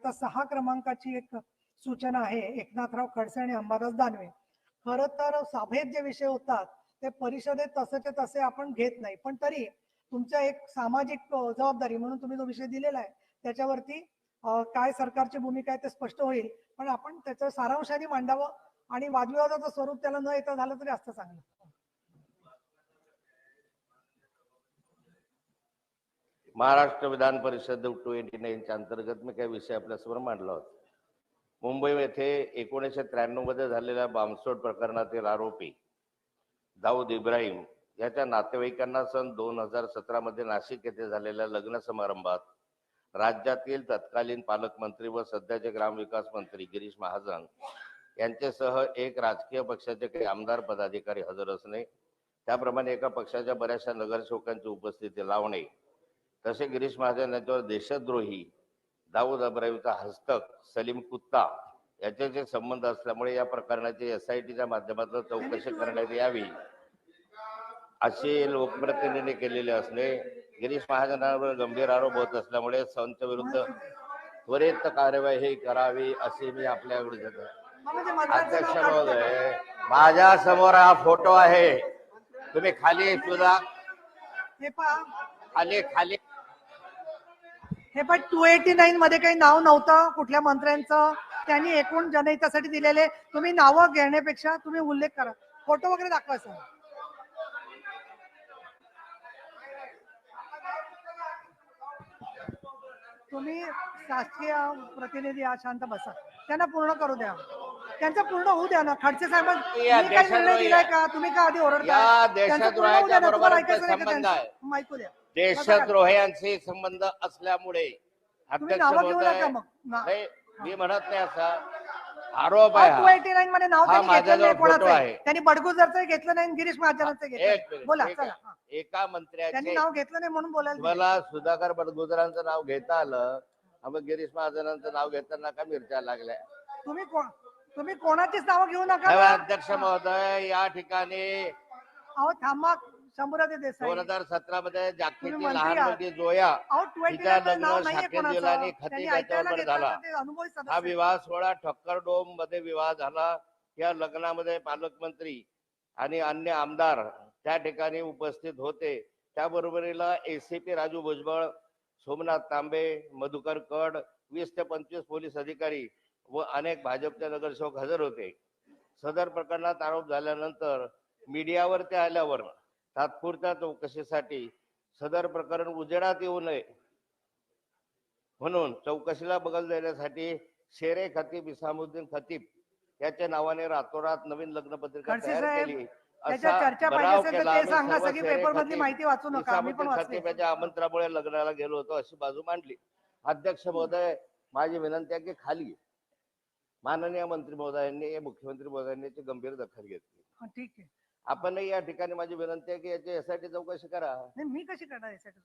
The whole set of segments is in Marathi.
आता सहा क्रमांकाची एक सूचना आहे. एकनाथराव खडसे आणि अंबादास दानवे. खर तर सभेत जे विषय होतात ते परिषदेत तसेचे तसे आपण घेत नाही. पण तरी तुमच्या एक सामाजिक जबाबदारी म्हणून तुम्ही जो विषय दिलेला आहे त्याच्यावरती काय सरकारची भूमिका आहे ते स्पष्ट होईल. पण आपण त्याचं सारांशाने मांडावं आणि वादविवादाचं स्वरूप त्याला न येता झालं तरी असतं चांगलं. महाराष्ट्र विधान परिषद टू एटी नाईनच्या अंतर्गत मी काही विषय आपल्यासमोर मांडला होता. मुंबई येथे एकोणीसशे त्र्याण्णवमध्ये झालेल्या बॉम्बस्फोट प्रकरणातील आरोपी दाऊद इब्राहिम याच्या नातेवाईकांना सन दोन हजार सतरा मध्ये नाशिक येथे झालेल्या लग्न समारंभात राज्यातील तत्कालीन पालकमंत्री व सध्याचे ग्रामविकास मंत्री गिरीश महाजन यांच्यासह एक राजकीय पक्षाचे काही आमदार पदाधिकारी हजर असणे त्याप्रमाणे एका पक्षाच्या बऱ्याचशा नगरसेवकांची उपस्थिती लावणे तसे गिरीश महाजन यांच्यावर देशद्रोही दाऊद अब्राहिमचा हस्तक सलीम कुत्ता याच्याशी संबंध असल्यामुळे या प्रकरणाची एस आय टीच्या माध्यमातून चौकशी करण्यात यावी अशी लोकप्रतिनिधींनी केलेले असणे गिरीश महाजनांवर गंभीर आरोप होत असल्यामुळे संत विरुद्ध त्वरित कार्यवाही करावी अशी मी आपल्याकडे मंत्र्यांचं अध्यक्ष महोदय माझ्यासमोर हा फोटो आहे. तुम्ही खाली सुद्धा खाली खाली. हे पण टू एटी नाईन मध्ये काही नाव नव्हतं कुठल्या मंत्र्यांचं. त्यांनी एकूण जनहितासाठी दिलेले. तुम्ही नावं घेण्यापेक्षा तुम्ही उल्लेख करा. फोटो वगैरे दाखवा सर. तुम्ही शासकीय प्रतिनिधी शांत बसा. त्यांना पूर्ण करू द्या. त्यांचं पूर्ण होऊ द्या ना खडसे साहेब या निर्णय दिलाय का तुम्ही का आधी या ओरडता देशद्रोहाच्या बरोबर संबंध आहे. ऐकू द्या देशद्रोह्यांशी संबंध असल्यामुळे तुम्ही अध्यक्ष नावं घेऊ नका महोदय मग ना- नाही, मी म्हणत नाही असा आरोप आहे टू हा. एटी नाईन मध्ये नाव हा त्यांनी घेतलं माझ्याजवळ नाही कोणाचं फोटो आहे. आहे. त्यांनी बडगुजरचं घेतलं नाही आणि गिरीश महाजनांचं एक घेतलं मिनिट, बोला चला आहे. हा. एका त्यांनी मंत्र्याचे नाव घेतलं नाही म्हणून बोलायला दिलं. तुम्हाला सुधाकर बडगुजरांचं नाव घेता आलं मग गिरीश महाजनांचं नाव घेताना का मिरच्या लागल्या तुम्ही कोण तुम्ही कोणाचीच नाव घेऊ नका. अध्यक्ष महोदय या ठिकाणी अहो थांबा देसाई दोन हजार सतरा मध्ये जागतिक तुम्ही लहान मंत्री आहात. मुलगी जोया अहो टू एटी तिचं नाईन नाव लग्न नाहीये शाखेत दिलं कोणाचं आणि खती त्यांनी त्याच्यावर ऐकायला घेतलं झाला. तर ते अनुभवी सदस्य हा. विवाह सोहळा ठक्कर डोममध्ये विवाह झाला या लग्नामध्ये पालकमंत्री आणि अन्य आमदार त्या ठिकाणी उपस्थित होते त्याबरोबरीला एसीपी राजू भुजबळ सोमनाथ तांबे मधुकर कड वीस ते पंचवीस पोलीस अधिकारी व अनेक भाजपचे नगरसेवक हजर होते. सदर प्रकरणात आरोप झाल्यानंतर मीडियावर ते आल्यावर तात्पुरत्या चौकशीसाठी सदर प्रकरण उजेडात येऊ नये म्हणून चौकशीला बगल देण्यासाठी शेरे खतीब इसामुद्दीन खतीब याच्या नावाने रातोरात नवीन लग्न पत्रिका खडसे तयार केली. त्याच्या आमंत्रणामुळे लग्नाला गेलो होतो अशी बाजू मांडली. अध्यक्ष महोदय माझी विनंती आहे की खाली माननीय मंत्री महोदयांनी मुख्यमंत्री महोदयांनी याची गंभीर दखल घेतली. हा, ठीक आहे. आपणही या ठिकाणी माझी विनंती आहे की याची एसआयटी चौकशी करा. नाही मी कशी करणार यासाठी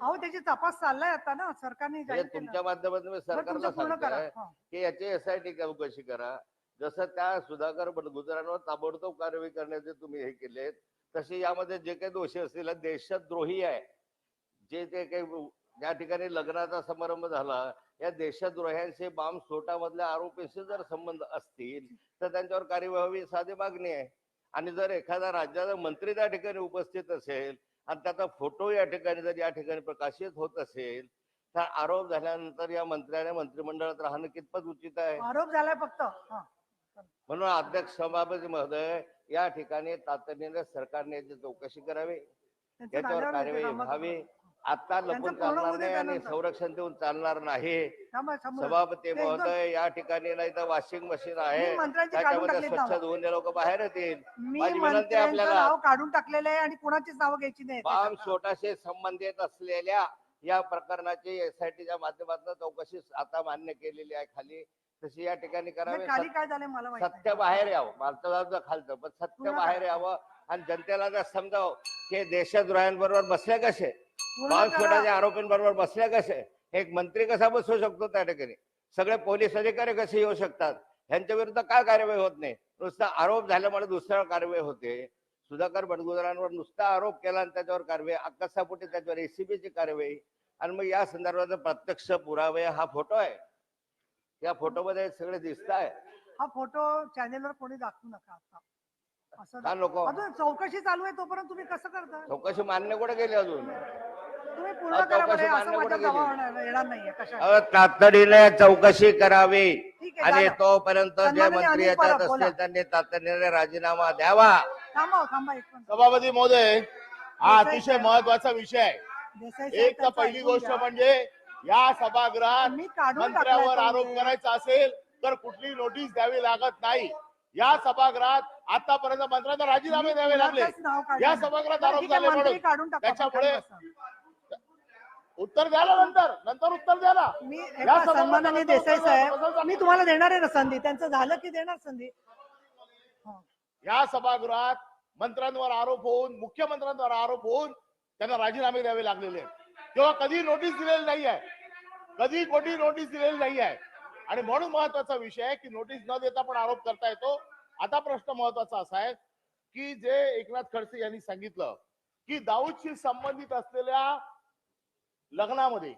अहो त्याची तपास चाललाय आता ना सरकारने म्हणजे जाहीर केलं. तुमच्या माध्यमातून मी बरं, सरकारला तुमचं पूर्ण करा सांगतोय हा. की याची एसआयटी चौकशी करा. जसं त्या सुधाकर गुजरांवर ताबडतोब कारवाई करण्याचे तुम्ही हे केलेत तसे यामध्ये जे काही दोषी असतील देशद्रोही आहे. जे ते काही ज्या ठिकाणी लग्नाचा समारंभ झाला. या देशद्रोह्यांशी बॉम्ब स्फोटामधल्या आरोपीशी जर संबंध असतील तर त्यांच्यावर कार्यवाही व्हावी साधी मागणी आहे. आणि जर एखादा राज्याचा मंत्री त्या ठिकाणी उपस्थित असेल आणि त्याचा फोटो या ठिकाणी जर या ठिकाणी प्रकाशित होत असेल तर आरोप झाल्यानंतर या मंत्र्याने मंत्रिमंडळात राहणं कितपत उचित आहे? आरोप झालाय फक्त. म्हणून अध्यक्ष सभापती महोदय या ठिकाणी तातडीने सरकारने याची चौकशी करावी. याच्यावर कार्यवाही व्हावी. आता त्यांचं लपून पूर्ण चालणार नाही आणि त्यानंतर. संरक्षण देऊन चालणार नाही. थांबा, थांबा. सभापती ते एकदम- महोदय या ठिकाणी नाही तर वॉशिंग मशीन आहे. मी मंत्र्यांची काढून त्याच्यामध्ये टाकलीत स्वच्छ नावं. धुवून लोक बाहेर येतील. मी माझी विनंती आहे मंत्र्यांचं आपल्याला नाव काढून टाकलेलं आहे आणि कोणाचीच नावं घ्यायची नाही बॉम्ब स्फोटाशी संबंधित असलेल्या या प्रकरणाची एसआयटीच्या माध्यमातून चौकशी आता मान्य केलेली आहे खाली. तशी या ठिकाणी करावी. म्हणजे खाली काय झालंय मला माहीत सत्य बाहेर यावं. मालचं खालचं पण सत्य बाहेर. यावं आणि जनतेला जर समजावं की देशद्रोह्यांबरोबर बसले कसे? करा. स्फोटाच्या आरोपींबरोबर बसले कसे? एक मंत्री कसा बसू शकतो त्या ठिकाणी? सगळे पोलीस अधिकारी कसे येऊ शकतात? ह्यांच्या विरुद्ध काय कार्यवाही होत नाही? नुसता आरोप झाल्यामुळे दुसऱ्यावर कारवाई होते. सुधाकर बडगुजरांवर नुसता आरोप केला आणि त्याच्यावर कारवाई अक्कसापोटी त्याच्यावर एसीबीची कारवाई. आणि मग या संदर्भात प्रत्यक्ष पुरावे हा फोटो आहे. या फोटोमध्ये सगळे दिसत आहे हा फोटो चॅनेलवर कोणी दाखवू नका आता. असं का नको अजून चौकशी चालू आहे तोपर्यंत तुम्ही कसं करता चौकशी मान्य कुठे गेली अजून तुम्ही पूर्ण अहो, करा बरं चौकशी असं मान्य माझ्या कुठे? जवळ येणार नाहीये कशा अहो, तातडीने चौकशी करावी ठीक आहे आणि झालं. तोपर्यंत जे सन्माननीय मंत्री अनिल येतात परब, बोला. असतील त्यांनी तातडीने राजीनामा द्यावा थांबा हो, थांबा एक मिनिट सभापती महोदय हा अतिशय. महत्त्वाचा विषय आहे देसाई साहेब, एक तर त्यांचं पहिली ऐकून गोष्ट घ्या. म्हणजे या सभागृहात मी काढून मंत्र्यावर आरोप तो. करायचा असेल तर कुठली नोटीस द्यावी लागत नाही या सभागृहात आतापर्यंत मंत्र्यांना राजीनामे द्यावे लागले या. सभागृहात आरोप झाले म्हणून त्याच्यामुळे. उत्तर द्या ना नंतर नंतर उत्तर द्या ना मी एका आता देसाई. साहेब मी? तुम्हाला देणार आहे ना संधी त्यांचं झालं की देणार संधी हं. या सभागृहात मंत्र्यांवर आरोप होऊन मुख्यमंत्र्यांवर आरोप होऊन त्यांना राजीनामे द्यावे लागलेले आहेत तेव्हा कधी नोटीस दिलेली नाही आहे कधी कोणी नोटीस दिलेली नाही आहे आणि म्हणून महत्त्वाचा विषय आहे की नोटीस न देता पण आरोप करता येतो आता प्रश्न महत्त्वाचा असा आहे की जे एकनाथ खडसे यांनी सांगितलं की दाऊदशी संबंधित असलेल्या लग्नामध्ये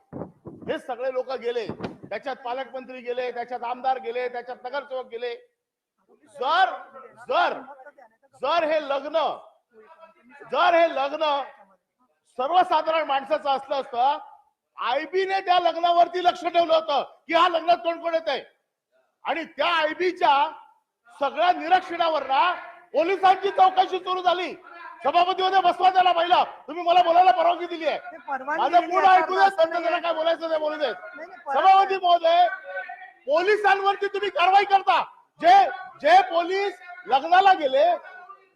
हे सगळे लोक गेले त्याच्यात पालकमंत्री गेले त्याच्यात आमदार गेले त्याच्यात नगरसेवक गेले. जर जर जर हे लग्न जर हे लग्न सर्वसाधारण माणसाचं असलं असतं आयबीने त्या लग्नावरती लक्ष ठेवलं होतं की हा लग्नात कोण कोण येत आहे आणि त्या आयबीच्या सगळ्या निरीक्षणावर ना पोलिसांची चौकशी सुरू झाली. सभापती मध्ये बसवा त्याला पहिला. तुम्ही मला बोलायला परवानगी दिली आहे. माझं ऐकू. त्याला काय बोलायचं ते बोलू देत. सभापती महोदय पोलिसांवरती तुम्ही कारवाई करता. जे जे पोलीस लग्नाला गेले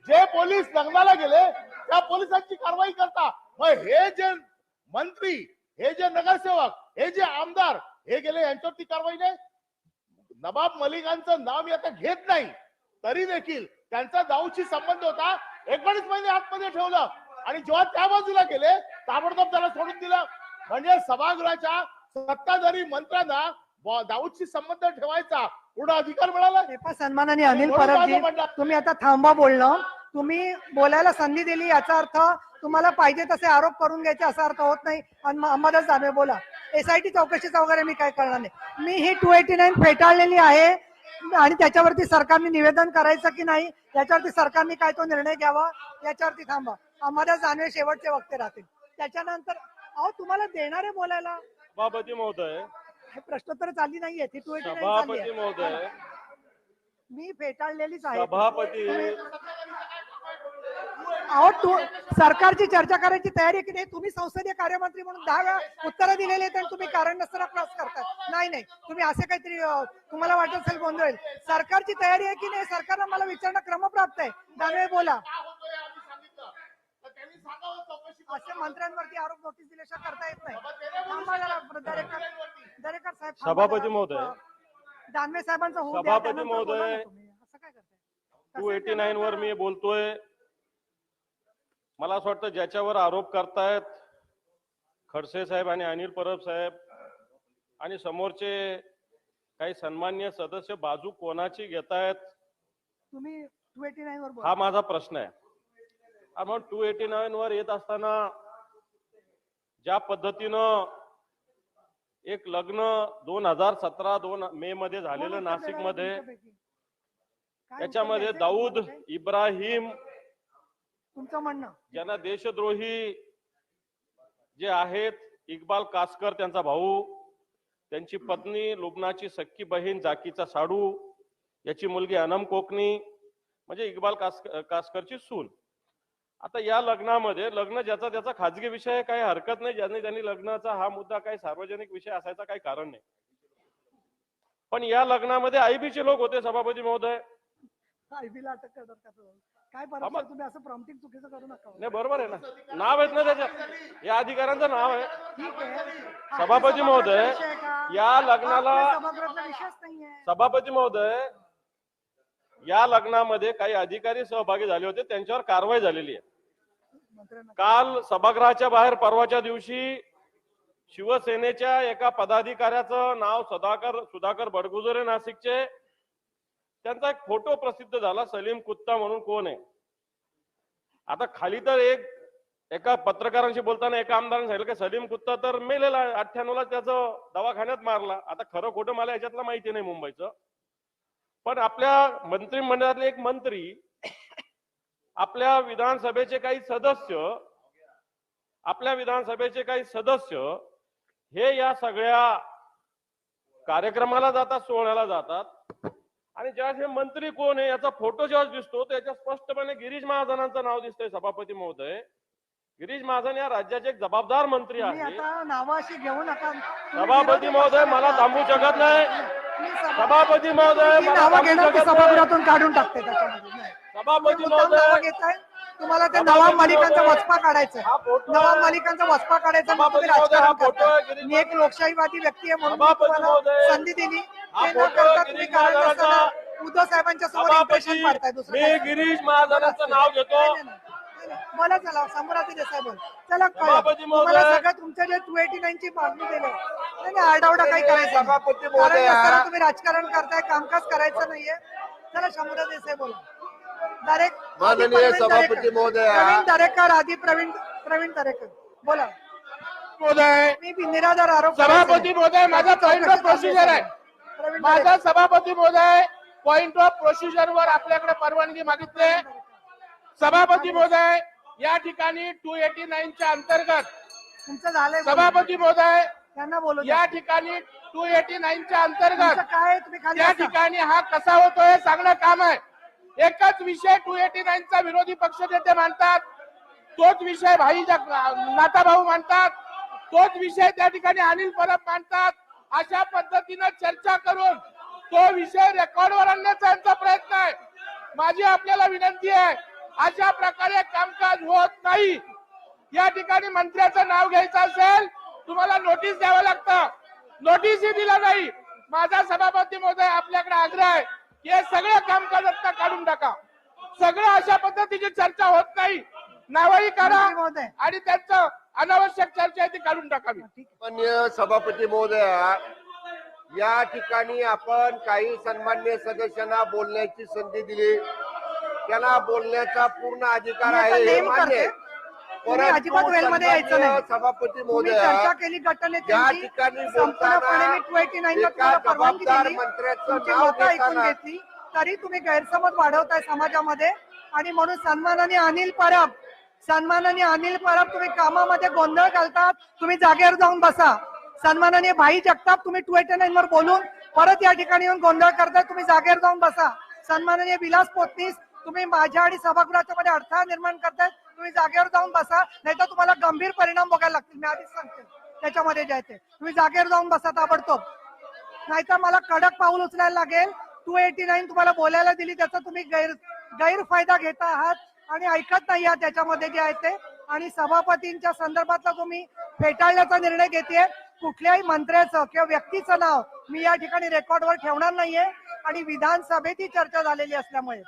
जे पोलीस लग्नाला गेले त्या पोलिसांची कारवाई करता. मग हे जे मंत्री हे जे नगरसेवक हे जे आमदार हे गेले यांच्यावरती कारवाई नाही? नवाब मलिकांचं नाव मी आता घेत नाही. तरी देखील त्यांचा दाऊदशी संबंध होता. एकोणीस महिने आतमध्ये ठेवलं. आणि जेव्हा त्या बाजूला गेले ताबडतोब त्याला सोडून दिलं. म्हणजे सभागृहाच्या सत्ताधारी मंत्र्यांना दाऊदशी संबंध ठेवायचा पूर्ण अधिकार मिळाला. पहा, सन्माननीय अनिल म्हणणं- तुम्ही आता थांबा बोलणं. तुम्ही बोलायला संधी दिली याचा अर्थ तुम्हाला पाहिजे तसे आरोप करून घ्यायचे असा अर्थ होत नाही. आणि अंबादास दानवे बोला. एसआयटी चौकशीचा वगैरे मी काय करणार नाही. मी ही टू एटी नाईन फेटाळलेली आहे आणि त्याच्यावरती सरकारने निवेदन करायचं की नाही याच्यावरती सरकारने काय तो निर्णय घ्यावा याच्यावरती थांबा. अंबादास दानवे शेवटचे वक्ते राहतील. त्याच्यानंतर अहो तुम्हाला देणार आहे बोलायला? सभापती महोदय. हे प्रश्नोत्तर चालली नाहीये ती टू एटी सभापती महोदय. मी फेटाळलेलीच आहे. सभापती. अहो तू सरकारची चर्चा करायची तयारी की नाही तुम्ही संसदीय कार्यमंत्री म्हणून दहा वेळा उत्तरं दिलेली आहेत आणि तुम्ही कारण नसताना क्रॉस करतात नाही नाही तुम्ही असे काहीतरी तुम्हाला वाटत असेल गोंधळ. सरकारची तयारी आहे की नाही सरकारनं मला विचारणं क्रमप्राप्त आहे दानवे बोला. असे मंत्र्यांवरती आरोप नोटीस दिल्याशिवाय करता येत नाही दरेकर दरेकर साहेब सभापती. महोदय. दानवे साहेबांचं सभापती महोदय. असं काय करताय टू एटी नाईन वर मी बोलतोय मला असं वाटतं ज्याच्यावर आरोप करतायत खडसे साहेब आणि अनिल परब साहेब आणि समोरचे काही सन्मान्य सदस्य बाजू कोणाची घेतायत? तुम्ही टू एटी नाईन वर हा माझा प्रश्न आहे. मग टू एटी नाईन वर येत असताना ज्या पद्धतीनं एक लग्न दोन हजार सतरा दोन मे मध्ये झालेलं नाशिकमध्ये त्याच्यामध्ये दाऊद इब्राहिम तुमचं म्हणणं? ज्यांना देशद्रोही जे आहेत इक्बाल कासकर त्यांचा भाऊ त्यांची पत्नी लुबनाची सख्खी बहीण जाकीचा साडू याची मुलगी अनम कोकणी म्हणजे इक्बाल कास कासकरची सून. आता या लग्नामध्ये लग्न ज्याचा त्याचा खाजगी विषय काही हरकत नाही ज्यांनी त्यांनी लग्नाचा हा मुद्दा काही सार्वजनिक विषय असायचा काही कारण नाही. पण या लग्नामध्ये आयबीचे लोक होते सभापती महोदय. आयबीला अटक करतात? काय परत तुम्ही असं प्रॉम्प्टिंग चुकीचं करू नका हो. नाही बरोबर आहे ना. नाव आहेत ना त्याच्यात. या अधिकाऱ्यांचं नाव आहे. ठीक आहे. सभापती हे महोदय? या लग्नाला- हा, विषयच नाहीये. सभापती महोदय या लग्नामध्ये काही अधिकारी सहभागी झाले होते. त्यांच्यावर कारवाई झालेली आहे. मंत्र्यांना काल सभागृहाच्या बाहेर परवाच्या दिवशी शिवसेनेच्या एका पदाधिकाऱ्याचं नाव सुधाकर सुधाकर बडगुजरे नाशिकचे त्यांचा एक फोटो प्रसिद्ध झाला सलीम कुत्ता म्हणून कोण आहे? आता खाली तर एक एका पत्रकारांशी बोलताना एका आमदारांनी सांगितलं की सलीम कुत्ता तर मेलेला अठ्ठ्याण्णवला त्याचं दवाखान्यात मारला. आता खरं खोटं मला याच्यातलं माहिती नाही मुंबईचं. पण आपल्या मंत्रिमंडळातले एक मंत्री आपल्या विधानसभेचे काही सदस्य आपल्या विधानसभेचे काही सदस्य हे या सगळ्या कार्यक्रमाला जातात सोहळ्याला जातात. आणि ज्यावेळेस हे मंत्री कोण आहे याचा फोटो जेव्हा दिसतो त्याच्यात स्पष्टपणे गिरीश महाजनांचं नाव दिसतंय सभापती महोदय. गिरीश महाजन या राज्याचे एक जबाबदार मंत्री आहे घेऊ नका. सभापती महोदय मला. थांबू शकत नाही. सभापती महोदय सभागृहातून काढून टाकते. सभापती महोदय तुम्हाला ते नवाब मालिकांचा वचपा काढायचा नवाब मालिकांचा वचपा काढायचा तुम्ही राजकारण मी एक लोकशाहीवादी व्यक्ती आहे म्हणून तुम्हाला संधी दिली. ते न करता तुम्ही कारण उद्धव साहेबांच्या समोर इम्प्रेशन पाडताय दुसरं. गिरीश महाजनांचं नाव घेतो. बोला चला समोराचे चला महोदय. सगळं तुमचं जे टू एटी नाईन ची मागणी दिली नाही आरडाओरडा काही करायचं कारण तुम्ही राजकारण करताय कामकाज करायचं नाहीये. चला शंभर देसाई बोला. माननीय सभापती महोदया. प्रवीण दरेकर आधी प्रवीण प्रवीण दरेकर बोला महोदय मी निराधार आरोप सभापती महोदय माझा पॉइंट ऑफ प्रोसिजर आहे प्रवीण माझा. सभापती महोदय पॉइंट ऑफ प्रोसिजर वर आपल्याकडे परवानगी मागितली सभापती महोदय या ठिकाणी टू एटी च्या अंतर्गत तुमचं झालंय. सभापती महोदय त्यांना बोलू द्या. या ठिकाणी टू एटी च्या तुमचं अंतर्गत काय आहे? तुम्ही खाली बसा. ठिकाणी हा कसा होतोय सांगणं काम आहे एकच विषय टू एटी नाईनचा विरोधी पक्ष नेते मानतात. तोच विषय भाई जग- नाताभाऊ मानतात. तोच विषय त्या ठिकाणी अनिल परब मानतात. अशा पद्धतीनं चर्चा करून तो विषय रेकॉर्डवर आणण्याचा यांचा प्रयत्न आहे. माझी आपल्याला विनंती आहे अशा प्रकारे कामकाज होत नाही. या ठिकाणी मंत्र्याचं नाव घ्यायचं असेल तुम्हाला नोटीस द्यावं लागतं. नोटीसही दिला नाही. माझा सभापती महोदय आपल्याकडे आग्रह आहे. हे सगळं कामकाज आता काढून टाका. सगळं अशा पद्धतीची चर्चा होत नाही. नावही करा. आणि त्यांचं अनावश्यक चर्चा आहे ती काढून टाकावी मान्य सभापती महोदया या ठिकाणी आपण काही सन्मान्य सदस्यांना बोलण्याची संधी दिली. त्यांना बोलण्याचा पूर्ण अधिकार आहे हे मान्य. तुम्ही अजिबात यायचं नाही. सभापती तुम्ही चर्चा केली गटनेत्यांची संपूर्णपणे मी टू एटी नाईन ला एका तुम्हाला परवानगी जबाबदार दिली. मंत्र्याचं तुमची नाव मतं ऐकून घेतली तरी तुम्ही गैरसमज वाढवताय समाजामध्ये. आणि म्हणून सन्मानाने अनिल परब सन्मानाने अनिल परब तुम्ही कामामध्ये गोंधळ घालतात तुम्ही जागेवर जाऊन बसा. सन्मानाने भाई जगताप तुम्ही टू एटी नाईन वर बोलून परत या ठिकाणी येऊन गोंधळ करताय तुम्ही जागेवर जाऊन बसा. सन्माननीय विलास पोतनीस तुम्ही माझ्या आणि सभागृहाच्या मध्ये अडथळा निर्माण करताय तुम्ही जागेवर जाऊन बसा नाही तर तुम्हाला गंभीर परिणाम बघायला लागतील. मी आधीच सांगते. त्याच्यामध्ये जे आहे ते. तुम्ही जागेवर जाऊन बसा ताबडतोब. नाहीतर मला कडक पाऊल उचलायला लागेल. टू एटी नाईन तुम्हाला बोलायला दिली त्याचा तुम्ही गैर गैरफायदा घेता आहात आणि ऐकत नाही आहात त्याच्यामध्ये जे आहे ते. आणि सभापतींच्या संदर्भातला तुम्ही फेटाळण्याचा निर्णय घेते कुठल्याही मंत्र्याचं किंवा व्यक्तीचं नाव मी या ठिकाणी रेकॉर्डवर ठेवणार नाहीये. आणि विधानसभेत ही चर्चा झालेली असल्यामुळे.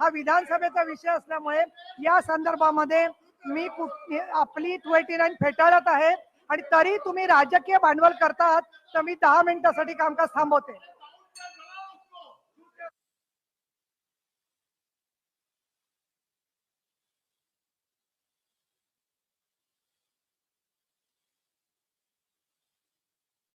हा विधानसभेचा विषय असल्यामुळे या संदर्भामध्ये मी कुठ- आपली टू एटी नाईन फेटाळत आहे. आणि तरी तुम्ही राजकीय भांडवल करतात तर मी दहा मिनिटासाठी कामकाज थांबवते.